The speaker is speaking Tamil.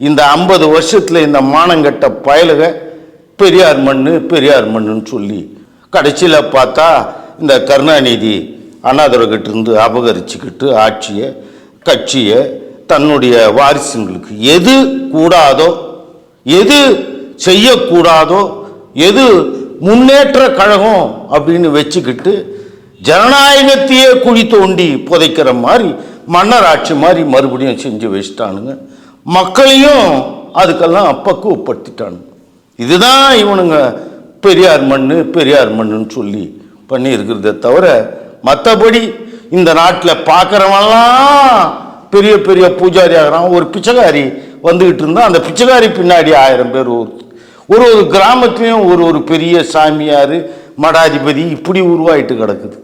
இந்த ஐம்பது வருஷத்தில் இந்த மானங்கட்ட பயலுக பெரியார் மண்ணு பெரியார் மண்ணுன்னு சொல்லி கடைசியில் பார்த்தா இந்த கருணாநிதி அண்ணாதுரைகிட்ட இருந்து அபகரிச்சுக்கிட்டு ஆட்சியை கட்சியை தன்னுடைய வாரிசுங்களுக்கு எது கூடாதோ எது செய்யக்கூடாதோ எது முன்னேற்ற கழகம் அப்படின்னு வச்சுக்கிட்டு ஜனநாயகத்தையே குழி தோண்டி புதைக்கிற மாதிரி மன்னர் ஆட்சி மாதிரி மறுபடியும் செஞ்சு வச்சுட்டானுங்க. மக்களையும் அதுக்கெல்லாம் பக்குவப்படுத்திட்டானுங்க இதுதான் இவனுங்க பெரியார் மண்ணு பெரியார் மண்ணுன்னு சொல்லி பண்ணியிருக்கிறதே தவிர மற்றபடி இந்த நாட்டில் பார்க்குறவெல்லாம் பெரிய பெரிய பூஜாரி ஆகிறான் ஒரு பிச்சைக்காரி வந்துக்கிட்டு இருந்தால் அந்த பிச்சைக்காரி பின்னாடி ஆயிரம் பேர் ஒரு ஒரு ஒரு கிராமத்துலேயும் ஒரு ஒரு பெரிய சாமியார் மடாதிபதி இப்படி உருவாயிட்டு கிடக்குது.